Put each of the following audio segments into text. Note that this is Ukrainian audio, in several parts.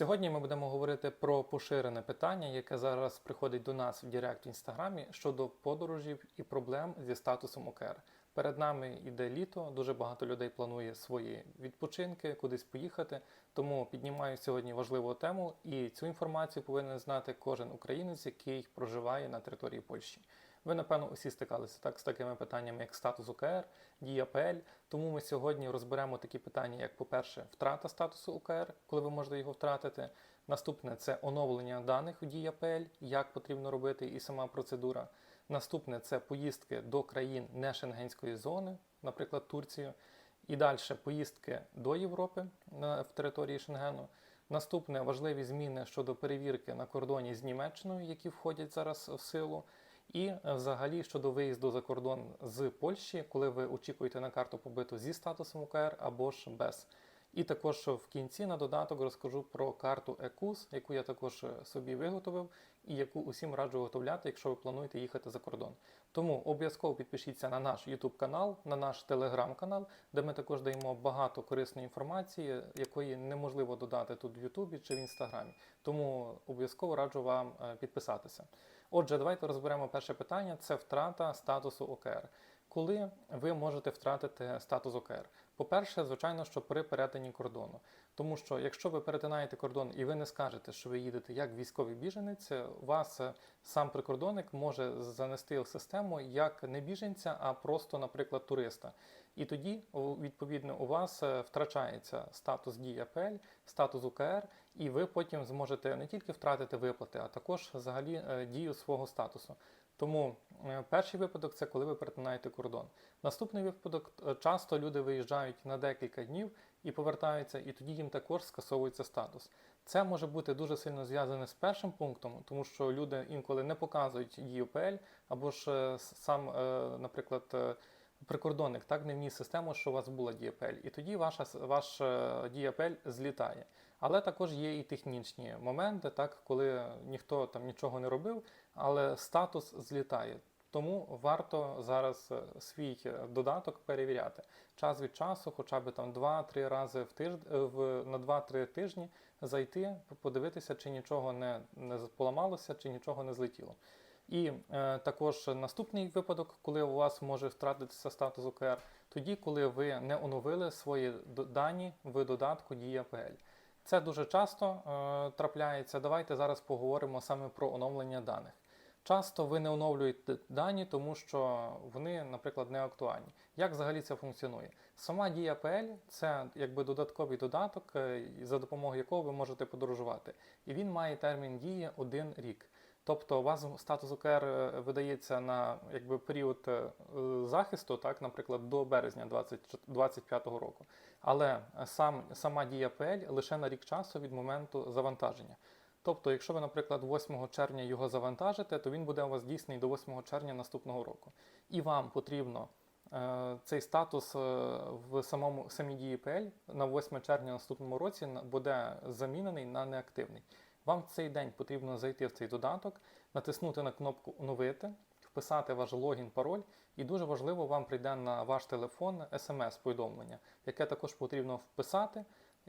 Сьогодні ми будемо говорити про поширене питання, яке зараз приходить до нас в Директ в інстаграмі щодо подорожів і проблем зі статусом ОКР. Перед нами йде літо, дуже багато людей планує свої відпочинки, кудись поїхати. Тому піднімаю сьогодні важливу тему, і цю інформацію повинен знати кожен українець, який проживає на території Польщі. Ви, напевно, усі стикалися так з такими питаннями, як статус ОКР, дія ПЛ. Тому ми сьогодні розберемо такі питання, як, по-перше, втрата статусу ОКР, коли ви можете його втратити. Наступне це оновлення даних у дія ПЛ, як потрібно робити, і сама процедура. Наступне це поїздки до країн не шенгенської зони, наприклад, Турцію. І далі поїздки до Європи в території Шенгену. Наступне важливі зміни щодо перевірки на кордоні з Німеччиною, які входять зараз в силу. І е, взагалі щодо виїзду за кордон з Польщі, коли ви очікуєте на карту побиту зі статусом УКР або ж без. І також в кінці на додаток розкажу про карту ЕКУС, яку я також е, собі виготовив, і яку усім раджу виготовляти, якщо ви плануєте їхати за кордон. Тому обов'язково підпишіться на наш YouTube канал, на наш Telegram канал, де ми також даємо багато корисної інформації, якої неможливо додати тут в Ютубі чи в Інстаграмі. Тому обов'язково раджу вам е, підписатися. Отже, давайте розберемо перше питання: це втрата статусу ОКР. Коли ви можете втратити статус ОКР? По-перше, звичайно, що при перетині кордону. Тому що якщо ви перетинаєте кордон і ви не скажете, що ви їдете як військовий біженець, вас е, сам прикордонник може занести в систему як не біженця, а просто, наприклад, туриста. І тоді, відповідно, у вас е, втрачається статус дія ПЛ, статус УКР, і ви потім зможете не тільки втратити виплати, а також взагалі е, дію свого статусу. Тому е, перший випадок це коли ви перетинаєте кордон. Наступний випадок е, часто люди виїжджають на декілька днів і повертаються, і тоді їм також скасовується статус. Це може бути дуже сильно зв'язане з першим пунктом, тому що люди інколи не показують дію ПЛ, або ж е, сам, наприклад, прикордонник так не вніс систему, що у вас була дієпель, і тоді ваша ваш е, злітає. Але також є і технічні моменти, так коли ніхто там нічого не робив, але статус злітає. Тому варто зараз е, свій е, додаток перевіряти час від часу, хоча б там 2-3 рази в тиждень в на 2-3 тижні зайти, подивитися, чи нічого не, не поламалося, чи нічого не злетіло. І е, також наступний випадок, коли у вас може втратитися статус ОКР, тоді, коли ви не оновили свої дані в додатку Дія ПЛ. Це дуже часто е, трапляється. Давайте зараз поговоримо саме про оновлення даних. Часто ви не оновлюєте дані, тому що вони, наприклад, не актуальні. Як взагалі це функціонує? Сама дія ПЛ це якби додатковий додаток, е, за допомогою якого ви можете подорожувати. І він має термін дії один рік. Тобто у вас статус ОКР е, видається на якби період е, захисту, так, наприклад, до березня 2025 року. Але сам, сама дія ПЛ лише на рік часу від моменту завантаження. Тобто, якщо ви, наприклад, 8 червня його завантажите, то він буде у вас дійсний до 8 червня наступного року. І вам потрібно е, цей статус е, в самому самій дії ПЛ на 8 червня наступному році буде замінений на неактивний. Вам в цей день потрібно зайти в цей додаток, натиснути на кнопку Оновити, вписати ваш логін, пароль, і дуже важливо, вам прийде на ваш телефон смс-повідомлення, яке також потрібно вписати.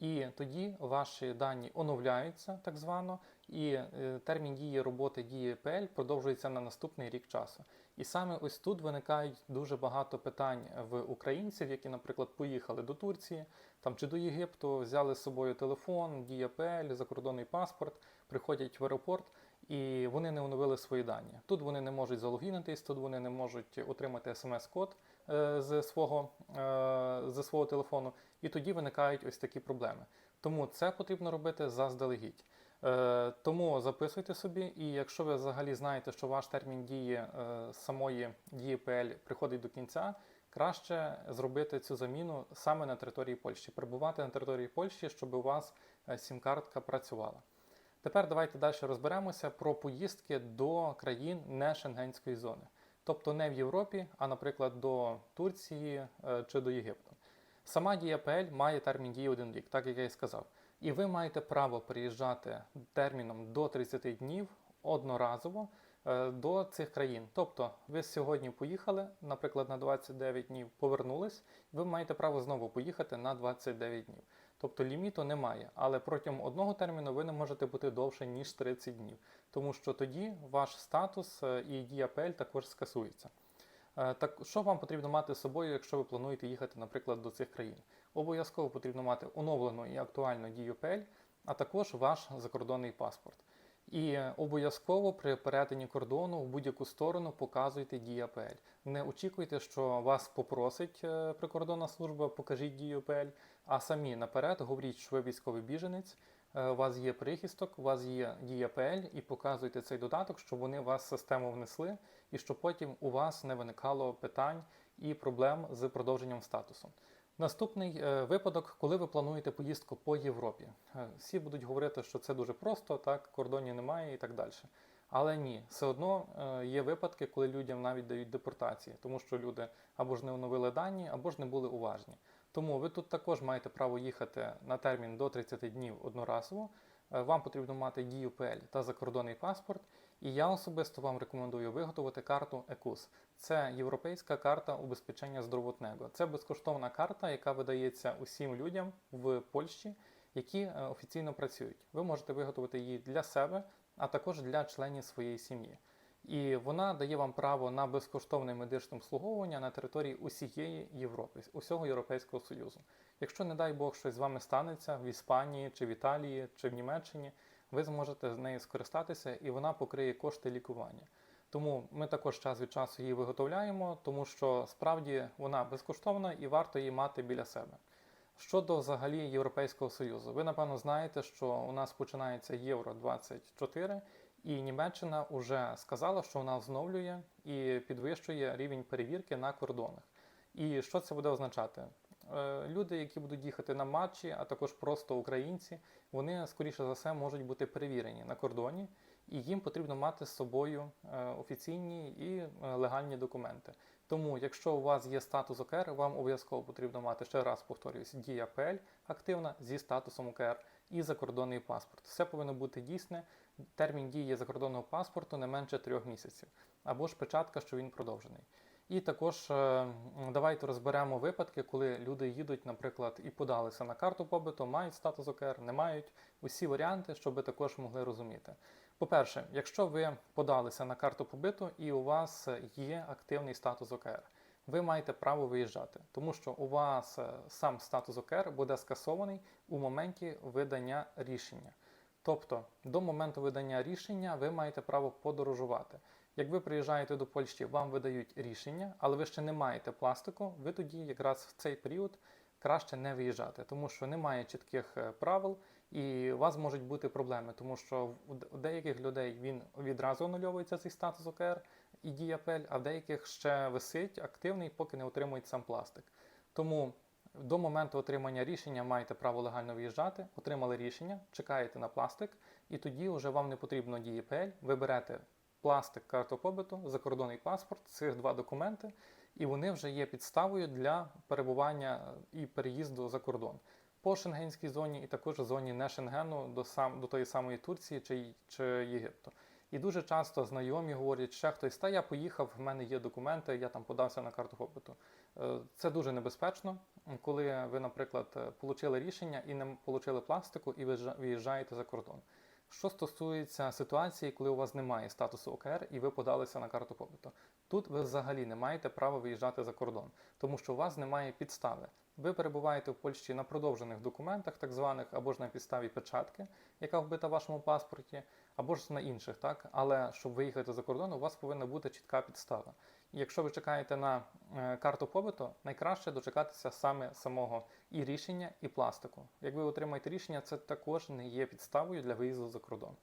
І тоді ваші дані оновляються так звано, і е, термін дії роботи дії ПЛ продовжується на наступний рік часу. І саме ось тут виникають дуже багато питань в українців, які, наприклад, поїхали до Турції там чи до Єгипту, взяли з собою телефон, дія ПЛ, закордонний паспорт, приходять в аеропорт. І вони не оновили свої дані. Тут вони не можуть залогінитись, тут вони не можуть отримати смс-код е, з свого, е, зі свого телефону, і тоді виникають ось такі проблеми. Тому це потрібно робити заздалегідь. Е, Тому записуйте собі, і якщо ви взагалі знаєте, що ваш термін дії самої дії ПЛ приходить до кінця, краще зробити цю заміну саме на території Польщі, перебувати на території Польщі, щоб у вас сім-картка працювала. Тепер давайте далі розберемося про поїздки до країн не шенгенської зони, тобто не в Європі, а, наприклад, до Турції е, чи до Єгипту. Сама дія ПЛ має термін дії один рік, так як я і сказав. І ви маєте право приїжджати терміном до 30 днів одноразово е, до цих країн. Тобто, ви сьогодні поїхали, наприклад, на 29 днів повернулись, ви маєте право знову поїхати на 29 днів. Тобто ліміту немає, але протягом одного терміну ви не можете бути довше ніж 30 днів, тому що тоді ваш статус е, і дія ПЛ також скасується. Е, Так, що вам потрібно мати з собою, якщо ви плануєте їхати, наприклад, до цих країн? Обов'язково потрібно мати оновлену і актуальну дію ПЛ, а також ваш закордонний паспорт. І обов'язково при перетині кордону в будь-яку сторону показуйте ПЛ. Не очікуйте, що вас попросить е, прикордонна служба, покажіть дію ПЛ, а самі наперед говоріть, що ви військовий біженець, е, у вас є прихисток, у вас є дія і показуйте цей додаток, щоб вони вас систему внесли, і щоб потім у вас не виникало питань і проблем з продовженням статусу. Наступний е, випадок, коли ви плануєте поїздку по Європі. Е, Всі будуть говорити, що це дуже просто, так, кордонів немає і так далі. Але ні, все одно е, є випадки, коли людям навіть дають депортації, тому що люди або ж не оновили дані, або ж не були уважні. Тому ви тут також маєте право їхати на термін до 30 днів одноразово. Вам потрібно мати дію ПЛ та закордонний паспорт. І я особисто вам рекомендую виготовити карту ЕКУС. Це європейська карта убезпечення здоровотного. Це безкоштовна карта, яка видається усім людям в Польщі, які е, офіційно працюють. Ви можете виготовити її для себе, а також для членів своєї сім'ї. І вона дає вам право на безкоштовне медичне обслуговування на території усієї Європи, усього Європейського Союзу. Якщо, не дай Бог, щось з вами станеться в Іспанії, чи в Італії, чи в Німеччині, ви зможете з нею скористатися і вона покриє кошти лікування. Тому ми також час від часу її виготовляємо, тому що справді вона безкоштовна і варто її мати біля себе. Щодо взагалі Європейського Союзу, ви напевно знаєте, що у нас починається Євро 24, і Німеччина вже сказала, що вона встановлює і підвищує рівень перевірки на кордонах. І що це буде означати? Е, Люди, які будуть їхати на матчі, а також просто українці, вони скоріше за все можуть бути перевірені на кордоні, і їм потрібно мати з собою е, офіційні і е, легальні документи. Тому, якщо у вас є статус ОКР, вам обов'язково потрібно мати ще раз повторююсь, дія ПЛ активна зі статусом ОКР і закордонний паспорт. Все повинно бути дійсне. Термін дії закордонного паспорту не менше трьох місяців, або ж печатка, що він продовжений. І також е, давайте розберемо випадки, коли люди їдуть, наприклад, і подалися на карту побиту, мають статус ОКР, не мають усі варіанти, щоб також могли розуміти. По-перше, якщо ви подалися на карту побиту і у вас є активний статус ОКР, ви маєте право виїжджати, тому що у вас е, сам статус ОКР буде скасований у моменті видання рішення. Тобто до моменту видання рішення ви маєте право подорожувати. Як ви приїжджаєте до Польщі, вам видають рішення, але ви ще не маєте пластику, ви тоді якраз в цей період краще не виїжджати, тому що немає чітких е, правил і у вас можуть бути проблеми, тому що у деяких людей він відразу анульовується цей статус ОКР і ПЕЛь, а в деяких ще висить активний, поки не отримують сам пластик. Тому до моменту отримання рішення маєте право легально виїжджати, отримали рішення, чекаєте на пластик, і тоді вже вам не потрібно дії ПЛ, ви берете пластик, карту побиту, закордонний паспорт, цих два документи, і вони вже є підставою для перебування і переїзду за кордон. По шенгенській зоні і також зоні не Шенгену до, сам, до тої самої Турції чи, чи Єгипту. І дуже часто знайомі говорять, ще хтось, та я поїхав, в мене є документи, я там подався на карту побиту. Е, Це дуже небезпечно, коли ви, наприклад, отримали рішення і не отримали пластику, і ви виїжджаєте за кордон. Що стосується ситуації, коли у вас немає статусу ОКР і ви подалися на карту побиту, тут ви взагалі не маєте права виїжджати за кордон, тому що у вас немає підстави. Ви перебуваєте в Польщі на продовжених документах, так званих, або ж на підставі печатки, яка вбита в вашому паспорті, або ж на інших, так. Але щоб виїхати за кордон, у вас повинна бути чітка підстава. І якщо ви чекаєте на е, карту побиту, найкраще дочекатися саме самого і рішення, і пластику. Як ви отримаєте рішення, це також не є підставою для виїзду за кордон.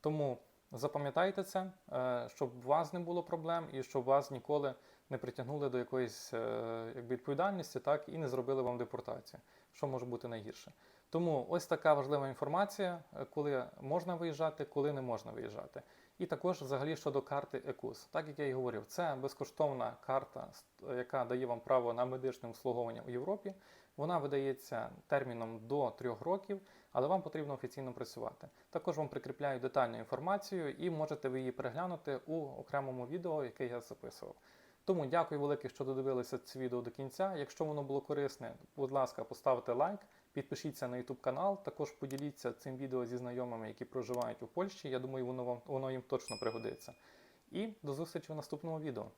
Тому запам'ятайте це, е, щоб у вас не було проблем і щоб вас ніколи не притягнули до якоїсь е, якби, відповідальності, так і не зробили вам депортацію, що може бути найгірше. Тому ось така важлива інформація, е, коли можна виїжджати, коли не можна виїжджати. І також взагалі щодо карти ЕКУС. Так як я і говорив, це безкоштовна карта, яка дає вам право на медичне обслуговування у Європі. Вона видається терміном до трьох років, але вам потрібно офіційно працювати. Також вам прикріпляю детальну інформацію і можете ви її переглянути у окремому відео, яке я записував. Тому дякую велике, що додивилися це відео до кінця. Якщо воно було корисне, будь ласка, поставте лайк, Підпишіться на YouTube канал, також поділіться цим відео зі знайомими, які проживають у Польщі. Я думаю, воно вам воно їм точно пригодиться. І до зустрічі в наступному відео.